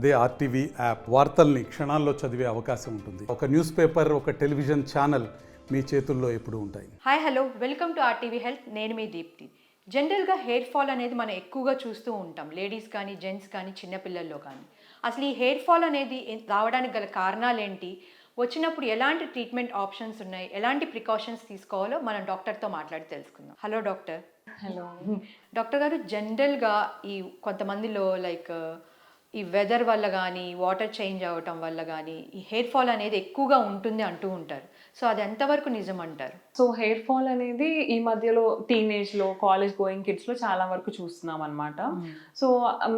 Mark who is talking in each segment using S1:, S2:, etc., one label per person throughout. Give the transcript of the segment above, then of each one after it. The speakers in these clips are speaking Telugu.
S1: అదే ఆర్టీవీ యాప్ వార్తల్ని క్షణాల్లో చదివే అవకాశం ఉంటుంది. ఒక న్యూస్ పేపర్ ఒక టెలివిజన్ ఛానల్ మీ చేతుల్లో ఎప్పుడూ ఉంటాయి.
S2: Hi hello. Welcome to RTV health. నేను మీ దీప్తి. జనరల్గా హెయిర్ ఫాల్ అనేది మనం ఎక్కువగా చూస్తూ ఉంటాం. లేడీస్ కానీ జెంట్స్ కానీ చిన్నపిల్లల్లో కానీ. అసలు ఈ హెయిర్ ఫాల్ అనేది రావడానికి గల కారణాలు ఏంటి? వచ్చినప్పుడు ఎలాంటి ట్రీట్మెంట్ ఆప్షన్స్ ఉన్నాయి? ఎలాంటి ప్రికాషన్స్ తీసుకోవాలో మనం డాక్టర్తో మాట్లాడి తెలుసుకుందాం. Hello doctor.
S3: హలో.
S2: డాక్టర్ గారు జనరల్గా ఈ కొంతమందిలో లైక్ ఈ వెదర్ వల్ల కానీ వాటర్ చేంజ్ అవ్వటం వల్ల కానీ ఈ హెయిర్ ఫాల్ అనేది ఎక్కువగా ఉంటుంది అంటూ ఉంటారు. సో అది ఎంతవరకు నిజం అంటారు?
S3: సో హెయిర్ ఫాల్ అనేది ఈ మధ్యలో టీనేజ్లో కాలేజ్ గోయింగ్ కిడ్స్లో చాలా వరకు చూస్తున్నాం అనమాట సో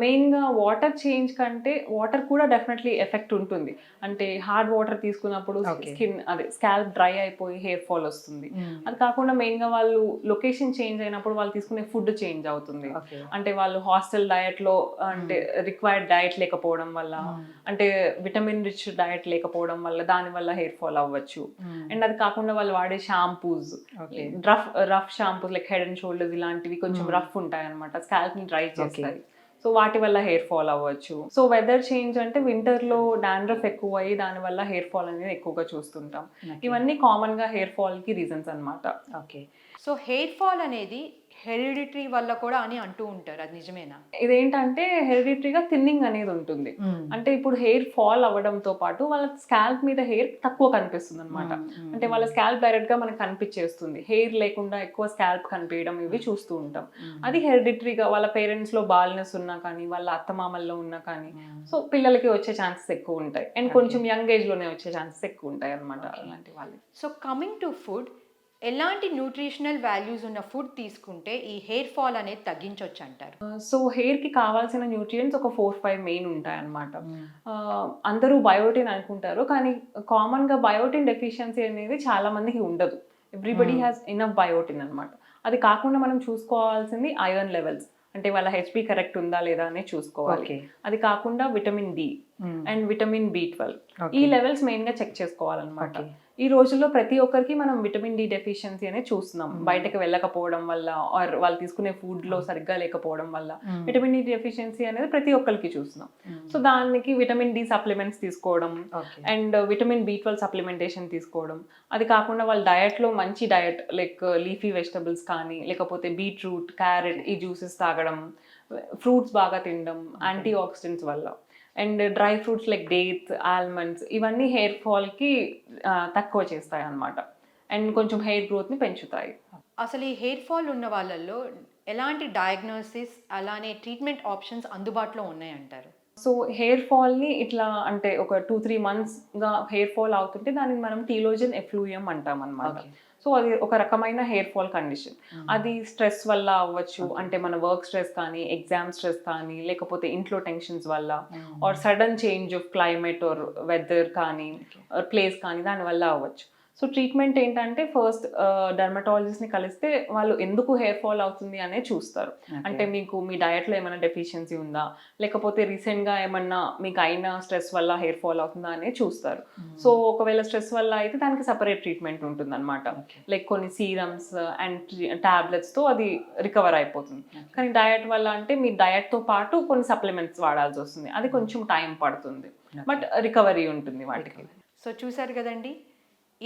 S3: మెయిన్గా వాటర్ చేంజ్ కంటే వాటర్ కూడా డెఫినెట్లీ ఎఫెక్ట్ ఉంటుంది. అంటే హార్డ్ వాటర్ తీసుకున్నప్పుడు. స్కిన్ అదే స్కాల్ప్ డ్రై అయిపోయి హెయిర్ ఫాల్ వస్తుంది. అది కాకుండా మెయిన్గా వాళ్ళు లొకేషన్ చేంజ్ అయినప్పుడు వాళ్ళు తీసుకునే ఫుడ్ చేంజ్ అవుతుంది. అంటే వాళ్ళు హాస్టల్ డయట్లో అంటే రిక్వైర్డ్ డయట్ లేకపోవడం వల్ల అంటే విటమిన్ రిచ్ డయట్ లేకపోవడం వల్ల దాని వల్ల హెయిర్ ఫాల్ అవ్వచ్చు. అండ్ అది కాకుండా వాళ్ళు వాడే shampoos. Rough rough shampoos like head and shoulders ఇలాంటివి కొంచెం రఫ్ ఉంటాయి అనమాట స్కాల్ప్ని డ్రై చేస్తాయి. సో వాటి వల్ల హెయిర్ ఫాల్ అవ్వచ్చు. సో వెదర్ చేంజ్ అంటే వింటర్లో డాండ్రఫ్ ఎక్కువ అయ్యి దాని వల్ల హెయిర్ ఫాల్ అనేది ఎక్కువగా చూస్తుంటాం. ఇవన్నీ కామన్గా హెయిర్ ఫాల్కి రీజన్స్ అన్నమాట.
S2: ఓకే. సో హెయిర్ ఫాల్ అనేది హెరిడిటరీ వల్ల కూడా అని అంటూ ఉంటారు. అది నిజమేనా?
S3: ఇదేంటంటే హెరిడిటరీగా థిన్నింగ్ అనేది ఉంటుంది. అంటే ఇప్పుడు హెయిర్ ఫాల్ అవ్వడంతో పాటు వాళ్ళ స్కాల్ప్ మీద హెయిర్ తక్కువ కనిపిస్తుంది అనమాట అంటే వాళ్ళ స్కాల్ప్ డైరెక్ట్గా మనకు కనిపించేస్తుంది. హెయిర్ లేకుండా ఎక్కువ స్కాల్ప్ కనిపించడం ఇవి చూస్తూ ఉంటాం. అది హెరిడిటరీగా వాళ్ళ పేరెంట్స్లో బాల్నెస్ ఉన్నా కానీ వాళ్ళ అత్తమామల్లో ఉన్నా కానీ సో పిల్లలకి వచ్చే ఛాన్సెస్ ఎక్కువ ఉంటాయి. అండ్ కొంచెం యంగ్ ఏజ్లోనే వచ్చే ఛాన్సెస్ ఎక్కువ ఉంటాయి అనమాట అలాంటి వాళ్ళకి.
S2: సో కమింగ్ టు ఫుడ్ ఎలాంటి న్యూట్రిషనల్ వాల్యూస్ ఉన్న ఫుడ్ తీసుకుంటే ఈ హెయిర్ ఫాల్ అనేది తగ్గించవచ్చు అంటారు?
S3: సో హెయిర్కి కావాల్సిన న్యూట్రియంట్స్ ఒక ఫోర్ ఫైవ్ మెయిన్ ఉంటాయి అనమాట అందరూ బయోటిన్ అనుకుంటారు కానీ కామన్గా బయోటిన్ డెఫిషియన్సీ అనేది చాలా మందికి ఉండదు. ఎవ్రీబడి హ్యాస్ ఇనఫ్ బయోటిన్ అన్నమాట. అది కాకుండా మనం చూసుకోవాల్సింది ఐరన్ లెవెల్స్ అంటే వాళ్ళ హెచ్పి కరెక్ట్ ఉందా లేదా అనేది చూసుకోవాలి. అది కాకుండా vitamin D and vitamin B twelve ఈ లెవెల్స్ మెయిన్గా చెక్ చేసుకోవాలన్నమాట. ఈ రోజుల్లో ప్రతి ఒక్కరికి మనం విటమిన్ డి డెఫిషియన్సీ అనేది చూస్తున్నాం. బయటకు వెళ్ళకపోవడం వల్ల ఆర్ వాళ్ళు తీసుకునే ఫుడ్లో సరిగ్గా లేకపోవడం వల్ల విటమిన్ డి డెఫిషియన్సీ అనేది ప్రతి ఒక్కరికి చూస్తున్నాం. సో దానికి విటమిన్ డి సప్లిమెంట్స్ తీసుకోవడం and vitamin B twelve supplementation తీసుకోవడం. అది కాకుండా వాళ్ళ డయట్లో మంచి డయట్ లైక్ లీఫీ వెజిటబుల్స్ కానీ లేకపోతే బీట్రూట్ క్యారెట్ ఈ జ్యూసెస్ తాగడం ఫ్రూట్స్ బాగా తినడం యాంటీ ఆక్సిడెంట్స్ వల్ల. And dry fruits like dates almonds ఇవన్నీ హెయిర్ ఫాల్కి తక్కువ చేస్తాయి అన్నమాట అండ్ కొంచెం హెయిర్ గ్రోత్ని పెంచుతాయి.
S2: అసలు ఈ హెయిర్ ఫాల్ ఉన్న వాళ్ళల్లో ఎలాంటి డయాగ్నోసిస్ అలానే ట్రీట్మెంట్ ఆప్షన్స్ అందుబాటులో ఉన్నాయంటారు?
S3: సో హెయిర్ ఫాల్ని ఇట్లా అంటే ఒక టూ త్రీ మంత్స్గా హెయిర్ ఫాల్ అవుతుంటే దానికి మనం టీలోజన్ ఎఫ్లూయం అంటాం అనమాట. సో అది ఒక రకమైన హెయిర్ ఫాల్ కండిషన్. అది స్ట్రెస్ వల్ల అవ్వచ్చు అంటే మన వర్క్ స్ట్రెస్ కానీ ఎగ్జామ్ స్ట్రెస్ కానీ లేకపోతే ఇంట్లో టెన్షన్స్ వల్ల or sudden change of climate or weather కానీ ప్లేస్ కానీ దాని వల్ల అవ్వచ్చు. సో ట్రీట్మెంట్ ఏంటంటే ఫస్ట్ డర్మటాలజిస్ట్ని కలిస్తే వాళ్ళు ఎందుకు హెయిర్ ఫాల్ అవుతుంది అనేది చూస్తారు. అంటే మీకు మీ డయట్లో ఏమైనా డెఫిషియన్సీ ఉందా? లేకపోతే రీసెంట్గా ఏమన్నా మీకు అయిన స్ట్రెస్ వల్ల హెయిర్ ఫాల్ అవుతుందా అనేది చూస్తారు. సో ఒకవేళ స్ట్రెస్ వల్ల అయితే దానికి సపరేట్ ట్రీట్మెంట్ ఉంటుంది అనమాట లైక్ కొన్ని సీరమ్స్ అండ్ టాబ్లెట్స్తో అది రికవర్ అయిపోతుంది. కానీ డయట్ వల్ల అంటే మీ డయట్తో పాటు కొన్ని సప్లిమెంట్స్ వాడాల్సి వస్తుంది. అది కొంచెం టైం పడుతుంది. బట్ రికవరీ ఉంటుంది వాటికి.
S2: సో చూసారు కదండి?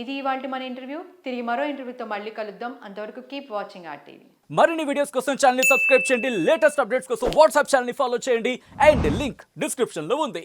S2: ఇది ఇవాళ మన ఇంటర్వ్యూ. తిరిగి మరో ఇంటర్వ్యూతో మళ్ళీ కలుద్దాం. అంతవరకు కీప్ వాచింగ్ ఆర్ టీవీ
S4: మరిన్ని వీడియోస్ కోసం ఛానల్ సబ్స్క్రైబ్ చేయండి. లేటెస్ట్ అప్డేట్స్ కోసం వాట్సాప్ ఛానల్ ఫాలో చేయండి. అండ్ లింక్ డిస్క్రిప్షన్లో ఉంది.